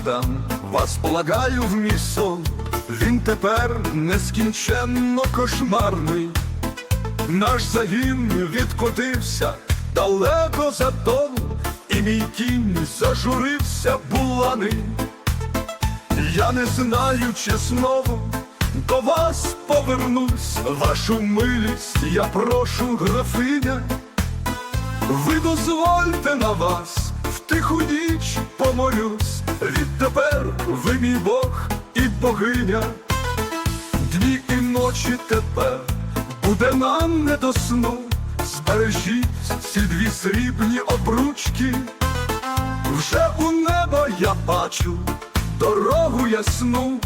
мадам, вас полагаю в мій сон, він тепер нескінченно кошмарний. Наш загін відкотився далеко за дому, і мій кінь зажурився буланий. Я не знаю, чи знову до вас повернусь, вашу милість я прошу, графиня. Ви дозвольте на вас в тиху ніч помолюсь, відтепер ви мій Бог і богиня. Дні і ночі тепер буде нам не до сну. Збережіть ці дві срібні обручки. Вже у небо я бачу дорогу ясну,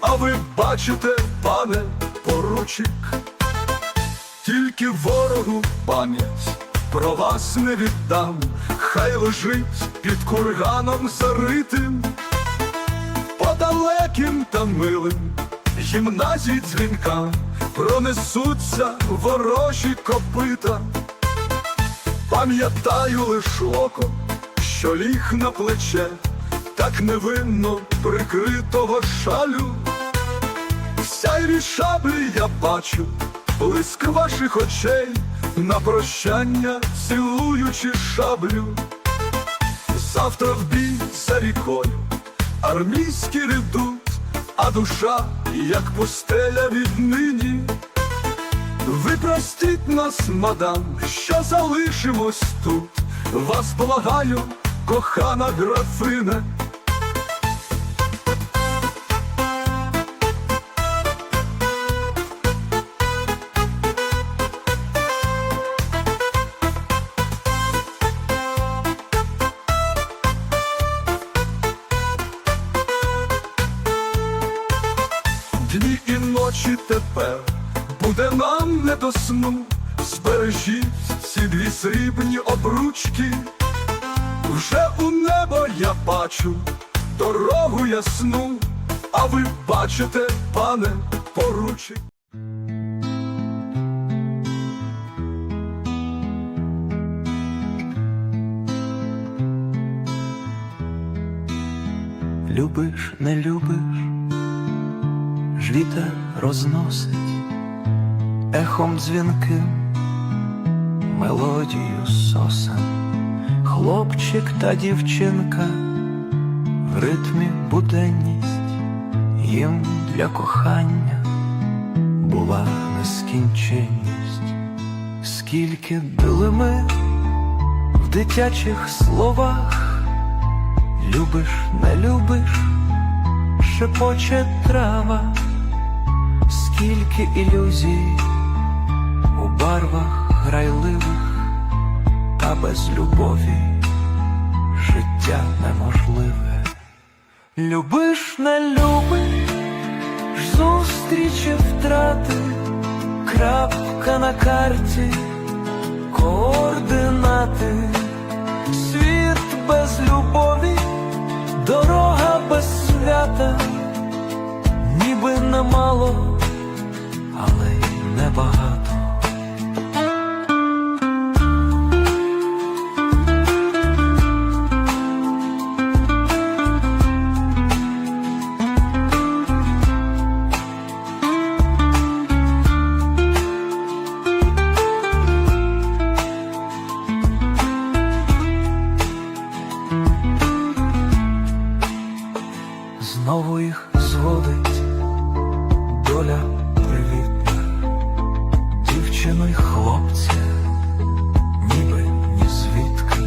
а ви бачите, пане поручик, тільки ворогу пам'ять про вас не віддам, хай лежить під курганом заритим, по далеким та милим гімназії дзвінкам пронесуться ворожі копита. Пам'ятаю лиш око, що ліг на плече, так невинно прикритого шалю. В сяйві я бачу блиск ваших очей, на прощання цілуючи шаблю. Завтра в бій за рікою, армійські редут, а душа, як пустеля віднині. Ви простіть нас, мадам, що залишимось тут. Вас благаю, кохана графине. Ночі тепер буде нам не до сну. Збережіть ці дві срібні обручки. Вже у небо я бачу дорогу ясну, а ви бачите, пане поручик. Любиш, не любиш, ж вітер розносить ехом дзвінким мелодію сосен, хлопчик та дівчинка в ритмі буденність їм для кохання була нескінченність, скільки били ми в дитячих словах. Любиш, не любиш, шепоче трава, скільки ілюзій у барвах грайливих, та без любові життя неможливе. Любиш, не любиш, зустрічі втрати, крапка на карті, координати, світ без любові. Дорога без свята, ніби немало, небагато. Знову їх зводить доля дівчину й хлопця, ніби ні звідки,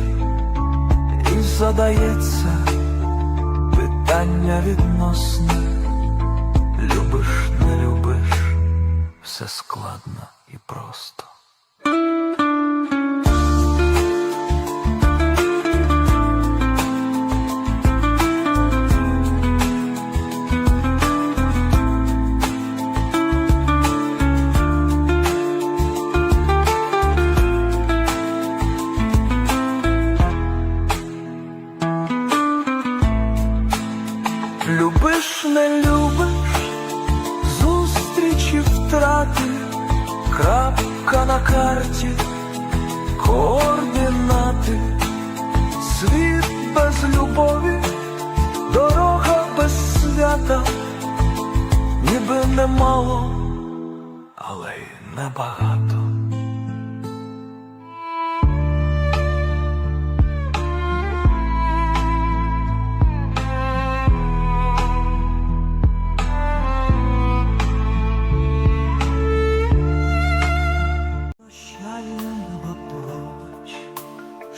і задається питання відносне, любиш, не любиш, все складно і просто. Крапка на карті, координати, світ без любові, дорога. без свята, ніби немало, але й небагато.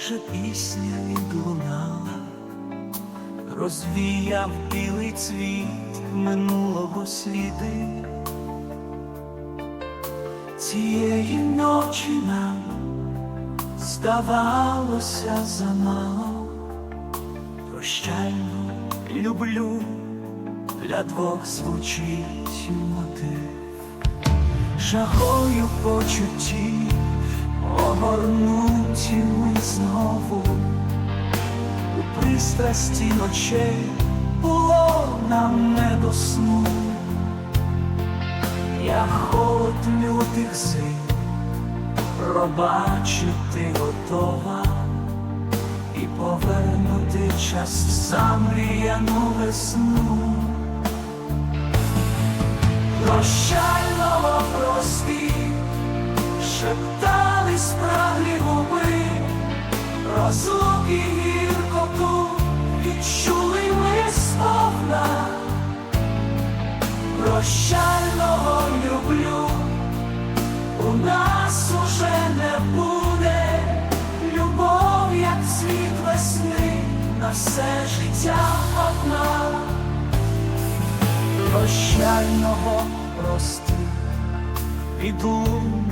Вже пісня відлунала, розвіяв білий цвіт минулого сліди. Цієї ночі нам здавалося замало, прощальну люблю, для двох звучить мотив жагою почуттів огорнуті ми знову у пристрасті ночей. Було нам не до сну, я холод лютих зим пробачити готова. І повернути час в замріяну весну. Прощального прості, шептали спраглі губи, розлуки гіркоту відчули ми сповна. Прощального люблю, у нас уже не буде любов, як цвіт весни, на все життя одна. Прощального прости, відлуння у минуле,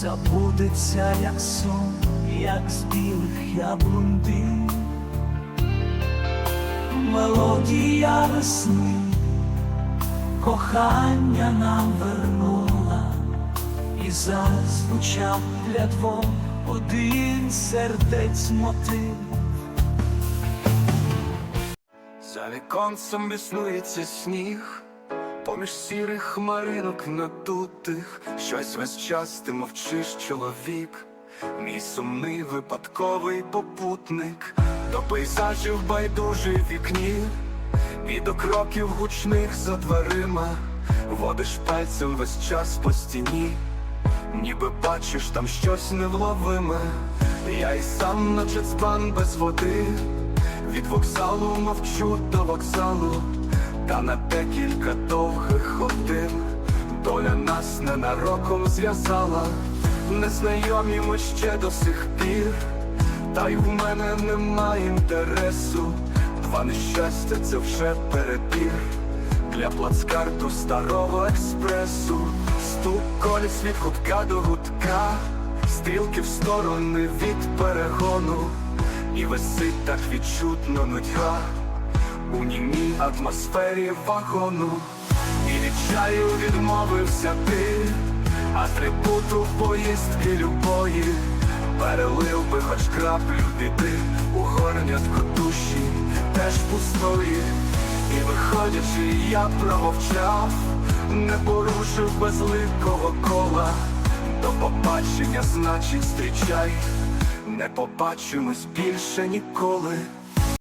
забудеться, як сон, як з білих яблун дим. Мелодія весни, кохання нам вернула, і зазвучав для двох один сердець мотив. За віконцем існується сніг, поміж сірих хмаринок надутих, щось весь час ти мовчиш, чоловік, мій сумний випадковий попутник, до пейзажів байдужий вікні, і до кроків гучних за дверима, водиш пальцем весь час по стіні, ніби бачиш там щось невловиме, я й сам, наче цбан без води. Від вокзалу мовчу до вокзалу, та на декілька довгих годин доля нас ненароком зв'язала, незнайомі ми ще до сих пір, та й в мене немає інтересу, два нещастя це вже перебір для плацкарту старого експресу, стук коліс від гудка до гудка, стрілки в сторони від перегону. І висить так відчутно нудьга у німій атмосфері вагону, і від чаю відмовився ти, атрибуту поїздки любої, перелив би хоч краплю біди. У горнятку душі, теж пустої, і виходячи, я промовчав, не порушив безликого кола, до побачення, значить, зустрічай. Не побачимось більше ніколи.